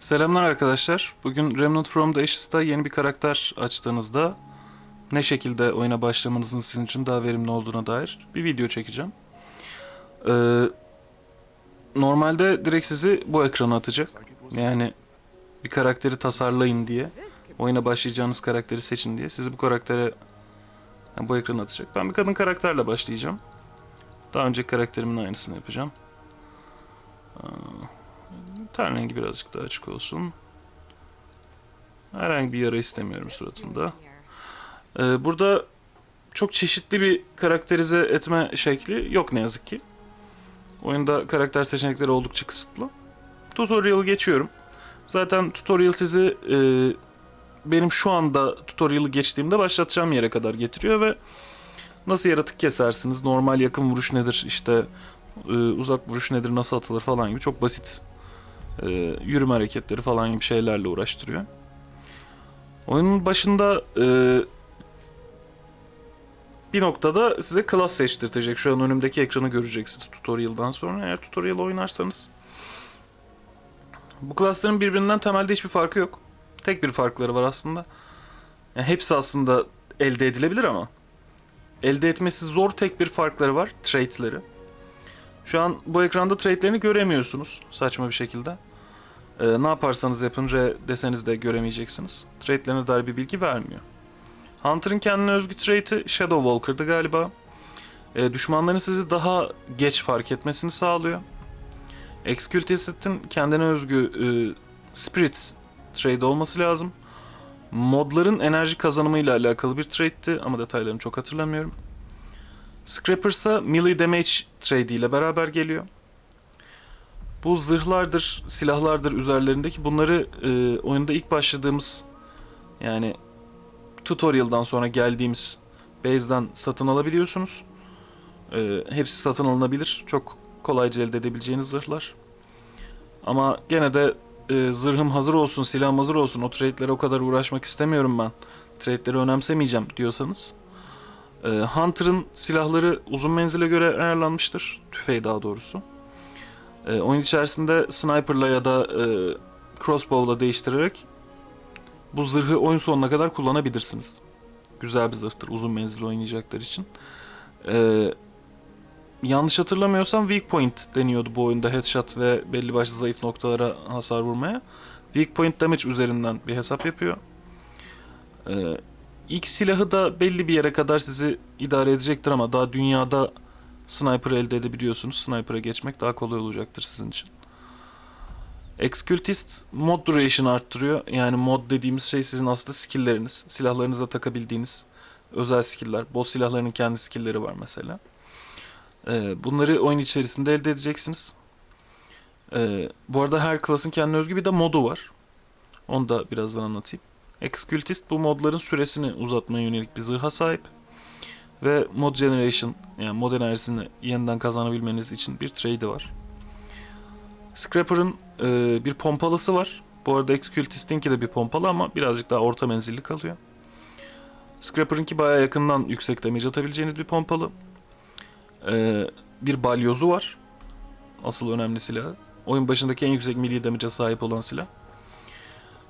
Selamlar arkadaşlar. Bugün Remnant from the Ashes'ta yeni bir karakter açtığınızda ne şekilde oyuna başlamanızın sizin için daha verimli olduğuna dair bir video çekeceğim. Ee, normalde direkt sizi bu ekrana atacak. Yani bir karakteri tasarlayın diye, oyuna başlayacağınız karakteri seçin diye sizi bu karaktere yani bu ekrana atacak. Ben bir kadın karakterle başlayacağım. Daha önceki karakterimin aynısını yapacağım. Ee, Ten rengi birazcık daha açık olsun. Herhangi bir yara istemiyorum suratında. Ee, burada çok çeşitli bir karakterize etme şekli yok ne yazık ki. Oyunda karakter seçenekleri oldukça kısıtlı. Tutorial'ı geçiyorum. Zaten tutorial sizi e, benim şu anda tutorial'ı geçtiğimde başlatacağım yere kadar getiriyor ve nasıl yaratık kesersiniz, normal yakın vuruş nedir, işte e, uzak vuruş nedir, nasıl atılır falan gibi çok basit e, yürüme hareketleri falan gibi şeylerle uğraştırıyor. Oyunun başında e, bir noktada size class seçtirtecek. Şu an önümdeki ekranı göreceksiniz tutorial'dan sonra. Eğer tutorial oynarsanız. Bu class'ların birbirinden temelde hiçbir farkı yok. Tek bir farkları var aslında. Yani hepsi aslında elde edilebilir ama elde etmesi zor tek bir farkları var. Trait'leri. Şu an bu ekranda traitlerini göremiyorsunuz saçma bir şekilde. Ee, ne yaparsanız yapın R deseniz de göremeyeceksiniz. Traitlerine dair bir bilgi vermiyor. Hunter'ın kendine özgü trait'i Shadow Walker'dı galiba. Ee, düşmanların sizi daha geç fark etmesini sağlıyor. Executiced'in kendine özgü e, Spirit trade olması lazım. Modların enerji kazanımıyla alakalı bir trade'ti ama detaylarını çok hatırlamıyorum. Scrappers'a melee damage trade ile beraber geliyor. Bu zırhlardır, silahlardır üzerlerindeki bunları e, oyunda ilk başladığımız yani tutorial'dan sonra geldiğimiz base'den satın alabiliyorsunuz. E, hepsi satın alınabilir. Çok kolayca elde edebileceğiniz zırhlar. Ama gene de e, zırhım hazır olsun, silahım hazır olsun. O trade'lere o kadar uğraşmak istemiyorum ben. Trade'leri önemsemeyeceğim diyorsanız. E, Hunter'ın silahları uzun menzile göre ayarlanmıştır. Tüfeği daha doğrusu. E, oyun içerisinde sniper'la ya da e, crossbow'la değiştirerek bu zırhı oyun sonuna kadar kullanabilirsiniz. Güzel bir zırhtır uzun menzilli oynayacaklar için. E, yanlış hatırlamıyorsam weak point deniyordu bu oyunda headshot ve belli başlı zayıf noktalara hasar vurmaya. Weak point damage üzerinden bir hesap yapıyor. E, ilk silahı da belli bir yere kadar sizi idare edecektir ama daha dünyada Sniper elde edebiliyorsunuz. Sniper'a geçmek daha kolay olacaktır sizin için. Excultist mod duration arttırıyor. Yani mod dediğimiz şey sizin aslında skill'leriniz. Silahlarınıza takabildiğiniz özel skill'ler. Boss silahlarının kendi skill'leri var mesela. Ee, bunları oyun içerisinde elde edeceksiniz. Ee, bu arada her klasın kendine özgü bir de modu var. Onu da birazdan anlatayım. Excultist bu modların süresini uzatmaya yönelik bir zırha sahip ve mod generation yani mod enerjisini yeniden kazanabilmeniz için bir trade'i var. Scrapper'ın e, bir pompalısı var. Bu arada Excultist'inki de bir pompalı ama birazcık daha orta menzilli kalıyor. Scrapper'ınki bayağı yakından yüksek damage atabileceğiniz bir pompalı. E, bir balyozu var. Asıl önemli silah. Oyun başındaki en yüksek melee damage'a sahip olan silah.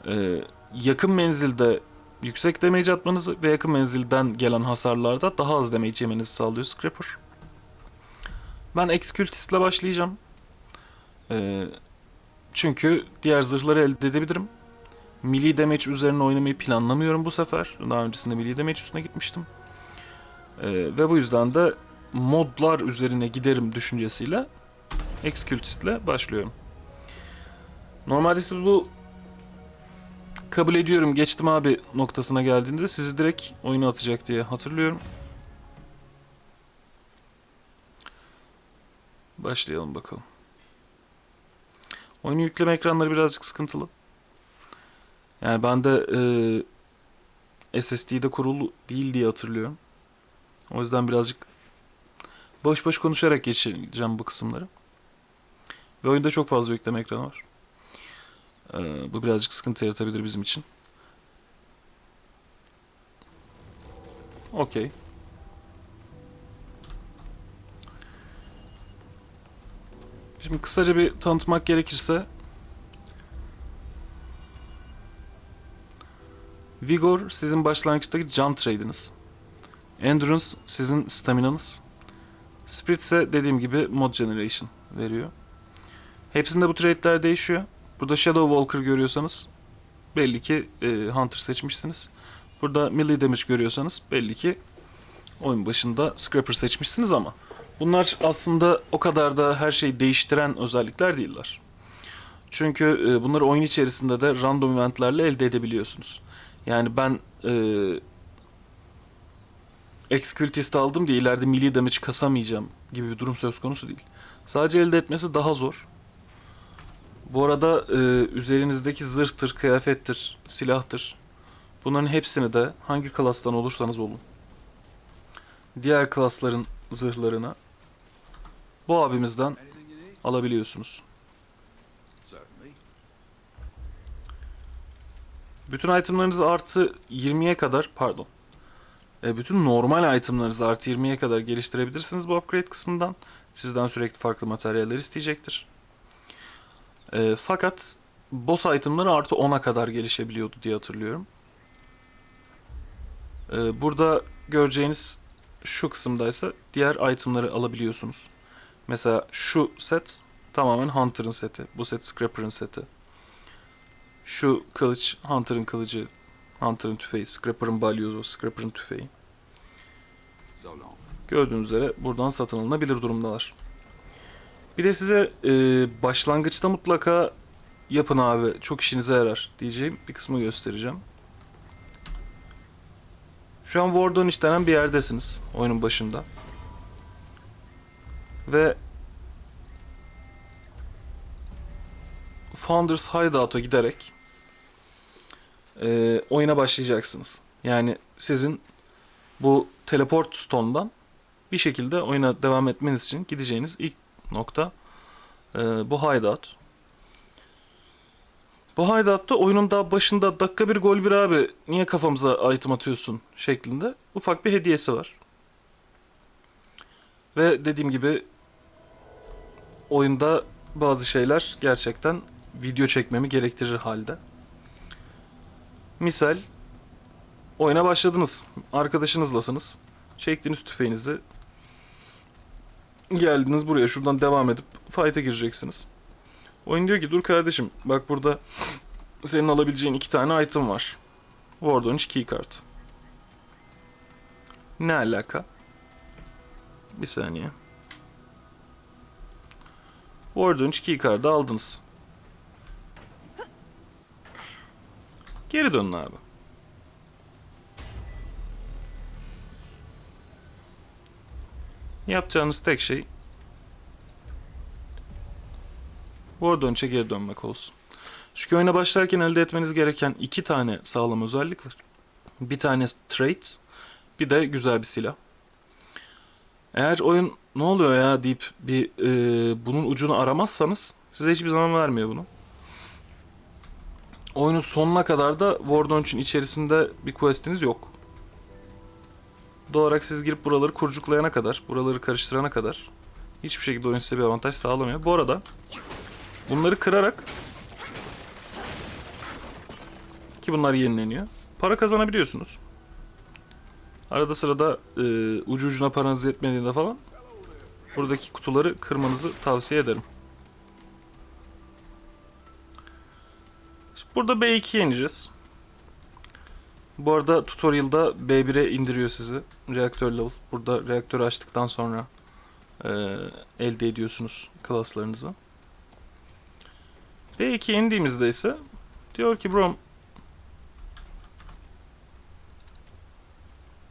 E, yakın menzilde yüksek damage atmanızı ve yakın menzilden gelen hasarlarda daha az damage yemenizi sağlıyor Scrapper. Ben Excultist ile başlayacağım. Ee, çünkü diğer zırhları elde edebilirim. Melee damage üzerine oynamayı planlamıyorum bu sefer. Daha öncesinde melee damage üstüne gitmiştim. Ee, ve bu yüzden de modlar üzerine giderim düşüncesiyle Excultist ile başlıyorum. Normalde siz bu kabul ediyorum geçtim abi noktasına geldiğinde sizi direkt oyuna atacak diye hatırlıyorum. Başlayalım bakalım. Oyunu yükleme ekranları birazcık sıkıntılı. Yani ben de e, SSD'de kurulu değil diye hatırlıyorum. O yüzden birazcık boş boş konuşarak geçeceğim bu kısımları. Ve oyunda çok fazla yükleme ekranı var. Ee, bu birazcık sıkıntı yaratabilir bizim için. Okey. Şimdi kısaca bir tanıtmak gerekirse Vigor sizin başlangıçtaki can trade'iniz. Endurance sizin staminanız. Spirit ise dediğim gibi mod generation veriyor. Hepsinde bu trade'ler değişiyor. Burada Shadow Walker görüyorsanız belli ki e, Hunter seçmişsiniz. Burada melee damage görüyorsanız belli ki oyun başında Scrapper seçmişsiniz ama bunlar aslında o kadar da her şeyi değiştiren özellikler değiller. Çünkü e, bunları oyun içerisinde de random eventlerle elde edebiliyorsunuz. Yani ben e, Excultist aldım diye ileride melee damage kasamayacağım gibi bir durum söz konusu değil. Sadece elde etmesi daha zor. Bu arada e, üzerinizdeki zırhtır, kıyafettir, silahtır. Bunların hepsini de hangi klastan olursanız olun. Diğer klasların zırhlarına bu abimizden alabiliyorsunuz. Bütün itemlarınızı artı 20'ye kadar pardon. E, bütün normal itemlarınızı artı 20'ye kadar geliştirebilirsiniz bu upgrade kısmından. Sizden sürekli farklı materyaller isteyecektir. E, fakat boss itemları artı 10'a kadar gelişebiliyordu diye hatırlıyorum. E, burada göreceğiniz şu kısımdaysa diğer itemları alabiliyorsunuz. Mesela şu set tamamen Hunter'ın seti. Bu set Scrapper'ın seti. Şu kılıç Hunter'ın kılıcı, Hunter'ın tüfeği, Scrapper'ın balyozu, Scrapper'ın tüfeği. Gördüğünüz üzere buradan satın alınabilir durumdalar. Bir de size e, başlangıçta mutlaka yapın abi çok işinize yarar diyeceğim bir kısmı göstereceğim. Şu an Wardonish denen bir yerdesiniz oyunun başında. Ve Founders Hideout'a giderek e, oyuna başlayacaksınız. Yani sizin bu teleport stone'dan bir şekilde oyuna devam etmeniz için gideceğiniz ilk nokta e, bu hideout. Bu hideout'ta oyunun daha başında dakika bir gol bir abi niye kafamıza item atıyorsun şeklinde ufak bir hediyesi var. Ve dediğim gibi oyunda bazı şeyler gerçekten video çekmemi gerektirir halde. Misal oyuna başladınız. Arkadaşınızlasınız. Çektiniz tüfeğinizi. Geldiniz buraya şuradan devam edip fight'a gireceksiniz. Oyun diyor ki dur kardeşim bak burada senin alabileceğin iki tane item var. Wardonish Keycard. Ne alaka? Bir saniye. Wardonish Keycard'ı aldınız. Geri dönün abi. Yapacağınız tek şey Wardonch'e geri dönmek olsun. Çünkü oyuna başlarken elde etmeniz gereken iki tane sağlam özellik var. Bir tane trait, bir de güzel bir silah. Eğer oyun ne oluyor ya deyip bir e, bunun ucunu aramazsanız size hiçbir zaman vermiyor bunu. Oyunun sonuna kadar da Wardonch'un içerisinde bir questiniz yok. Doğal olarak siz girip buraları kurcuklayana kadar, buraları karıştırana kadar hiçbir şekilde oyun size bir avantaj sağlamıyor. Bu arada bunları kırarak ki bunlar yenileniyor. Para kazanabiliyorsunuz. Arada sırada e, ucu ucuna paranız yetmediğinde falan buradaki kutuları kırmanızı tavsiye ederim. Burada B2'ye ineceğiz. Bu arada tutorial'da B1'e indiriyor sizi. Reaktör level. Burada reaktörü açtıktan sonra e, elde ediyorsunuz klaslarınızı. B2'ye indiğimizde ise diyor ki bro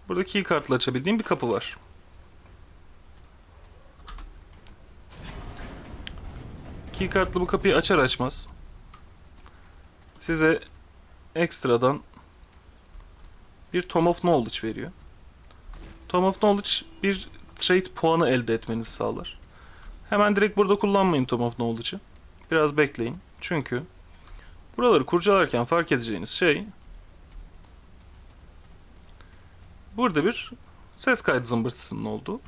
Burada key açabildiğim bir kapı var. Key bu kapıyı açar açmaz size ekstradan bir Tom of Knowledge veriyor. Tom of Knowledge bir trait puanı elde etmenizi sağlar. Hemen direkt burada kullanmayın Tom of Knowledge'ı. Biraz bekleyin. Çünkü buraları kurcalarken fark edeceğiniz şey burada bir ses kaydı zımbırtısının olduğu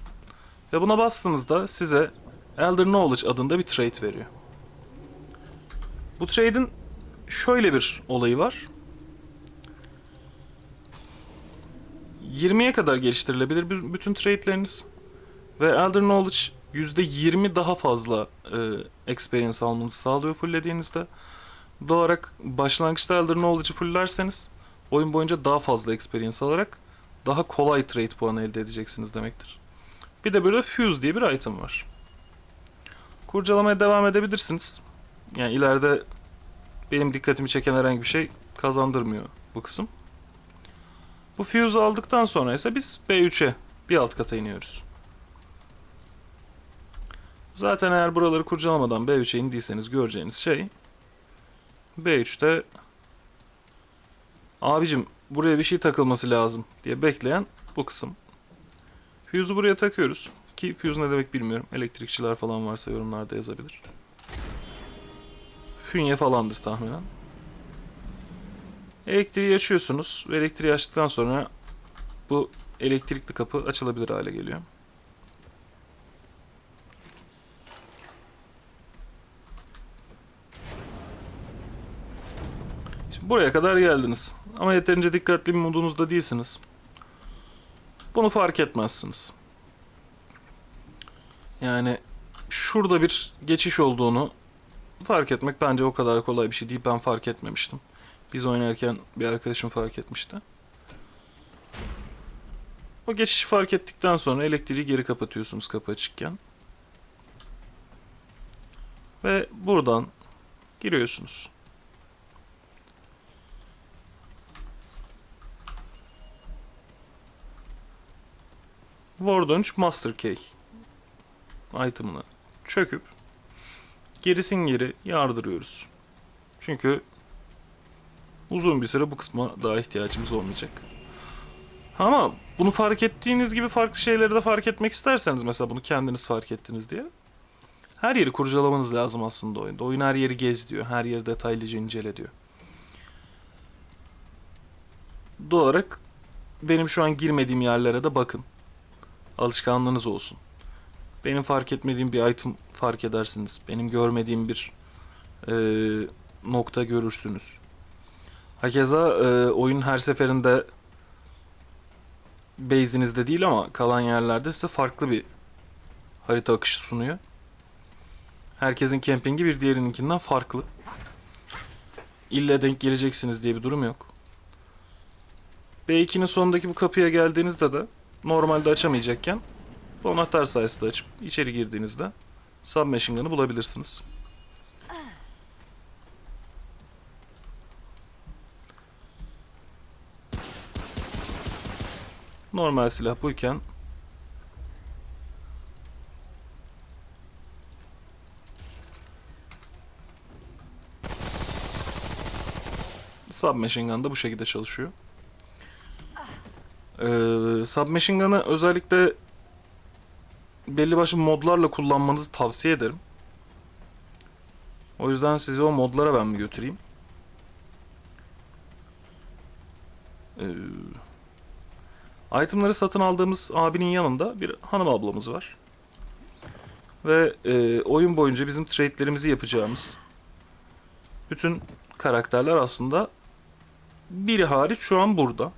ve buna bastığınızda size Elder Knowledge adında bir trait veriyor. Bu trade'in şöyle bir olayı var. 20'ye kadar geliştirilebilir bü- bütün trade'leriniz. Ve Elder Knowledge %20 daha fazla e, experience almanızı sağlıyor fulllediğinizde. Doğal olarak başlangıçta Elder Knowledge'ı fulllerseniz oyun boyunca daha fazla experience alarak daha kolay trade puanı elde edeceksiniz demektir. Bir de böyle Fuse diye bir item var. Kurcalamaya devam edebilirsiniz. Yani ileride benim dikkatimi çeken herhangi bir şey kazandırmıyor bu kısım. Bu Fuse'u aldıktan sonra ise biz B3'e bir alt kata iniyoruz. Zaten eğer buraları kurcalamadan B3'e indiyseniz göreceğiniz şey B3'te abicim buraya bir şey takılması lazım diye bekleyen bu kısım. Fuse'u buraya takıyoruz. Ki fuse ne demek bilmiyorum. Elektrikçiler falan varsa yorumlarda yazabilir. Fünye falandır tahminen. Elektriği açıyorsunuz ve elektriği açtıktan sonra bu elektrikli kapı açılabilir hale geliyor. Şimdi buraya kadar geldiniz. Ama yeterince dikkatli bir modunuzda değilsiniz. Bunu fark etmezsiniz. Yani şurada bir geçiş olduğunu fark etmek bence o kadar kolay bir şey değil. Ben fark etmemiştim. Biz oynarken bir arkadaşım fark etmişti. O geçişi fark ettikten sonra elektriği geri kapatıyorsunuz kapı açıkken. Ve buradan giriyorsunuz. Wardench Master Key item'ını çöküp gerisin geri yardırıyoruz. Çünkü uzun bir süre bu kısma daha ihtiyacımız olmayacak. Ama bunu fark ettiğiniz gibi farklı şeyleri de fark etmek isterseniz mesela bunu kendiniz fark ettiniz diye. Her yeri kurcalamanız lazım aslında oyunda. Oyun her yeri gez diyor. Her yeri detaylıca incele diyor. Doğal olarak benim şu an girmediğim yerlere de bakın. Alışkanlığınız olsun. Benim fark etmediğim bir item fark edersiniz. Benim görmediğim bir e, nokta görürsünüz. Hakeza e, oyun her seferinde base'inizde değil ama kalan yerlerde size farklı bir harita akışı sunuyor. Herkesin kempingi bir diğerininkinden farklı. İlle denk geleceksiniz diye bir durum yok. B2'nin sonundaki bu kapıya geldiğinizde de normalde açamayacakken bu anahtar sayesinde açıp içeri girdiğinizde submachine gun'ı bulabilirsiniz. Normal silah buyken Submachine Gun da bu şekilde çalışıyor. Ee, Submachine Gun'ı özellikle belli başlı modlarla kullanmanızı tavsiye ederim. O yüzden sizi o modlara ben mi götüreyim? Ee, itemları satın aldığımız abinin yanında bir hanım ablamız var. Ve e, oyun boyunca bizim trade'lerimizi yapacağımız bütün karakterler aslında biri hariç şu an burada.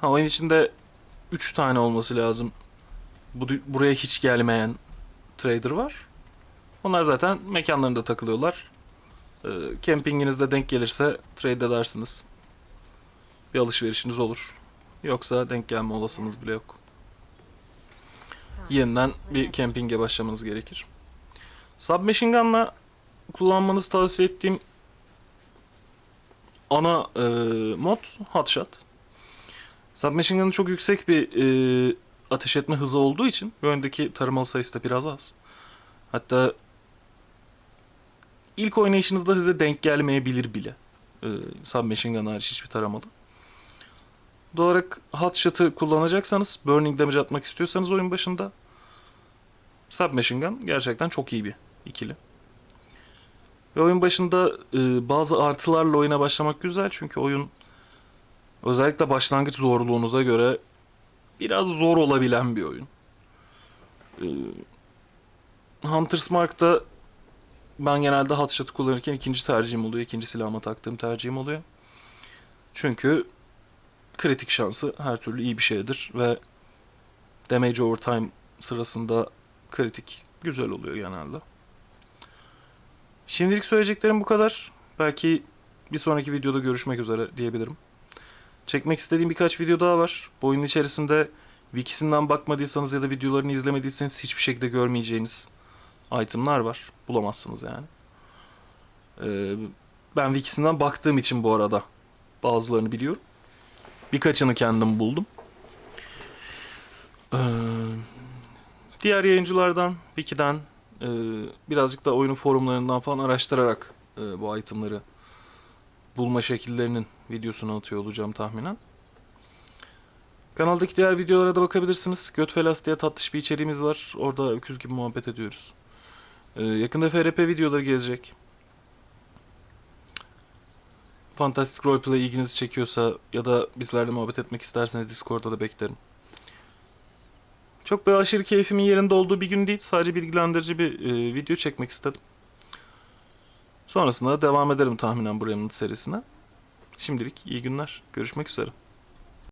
Ha oyun içinde 3 tane olması lazım. Bu buraya hiç gelmeyen trader var. Onlar zaten mekanlarında takılıyorlar. Ee, campinginizde denk gelirse trade edersiniz. Bir alışverişiniz olur. Yoksa denk gelme olasılığınız bile yok. Yeniden bir campinge başlamanız gerekir. Submachine Gun'la kullanmanızı tavsiye ettiğim ana e, mod Hotshot. Submachine Gun'ın çok yüksek bir e, ateş etme hızı olduğu için ve öndeki tarımalı sayısı da biraz az. Hatta ilk oynayışınızda size denk gelmeyebilir bile. E, Submachine Gun hariç hiçbir taramalı. Doğal olarak Hotshot'ı kullanacaksanız, Burning Damage atmak istiyorsanız oyun başında Submachine Gun gerçekten çok iyi bir ikili. Ve oyun başında e, bazı artılarla oyuna başlamak güzel çünkü oyun özellikle başlangıç zorluğunuza göre biraz zor olabilen bir oyun. E, Hunter's Mark'ta ben genelde Hotshot'ı kullanırken ikinci tercihim oluyor. ikinci silahıma taktığım tercihim oluyor. Çünkü kritik şansı her türlü iyi bir şeydir ve damage overtime sırasında kritik güzel oluyor genelde. Şimdilik söyleyeceklerim bu kadar. Belki bir sonraki videoda görüşmek üzere diyebilirim. Çekmek istediğim birkaç video daha var. Bu oyunun içerisinde wikisinden bakmadıysanız ya da videolarını izlemediyseniz hiçbir şekilde görmeyeceğiniz itemlar var. Bulamazsınız yani. Ee, ben wikisinden baktığım için bu arada bazılarını biliyorum. Birkaçını kendim buldum. Ee, diğer yayıncılardan, Wiki'den, e, birazcık da oyunun forumlarından falan araştırarak e, bu itemları bulma şekillerinin videosunu atıyor olacağım tahminen. Kanaldaki diğer videolara da bakabilirsiniz. Götfelas diye tatlış bir içeriğimiz var. Orada öküz gibi muhabbet ediyoruz. Ee, yakında FRP videoları gelecek. Fantastic Roleplay ilginizi çekiyorsa ya da bizlerle muhabbet etmek isterseniz Discord'da da beklerim. Çok böyle aşırı keyfimin yerinde olduğu bir gün değil. Sadece bilgilendirici bir e, video çekmek istedim. Sonrasında da devam ederim tahminen bu Remnant serisine. Şimdilik iyi günler. Görüşmek üzere.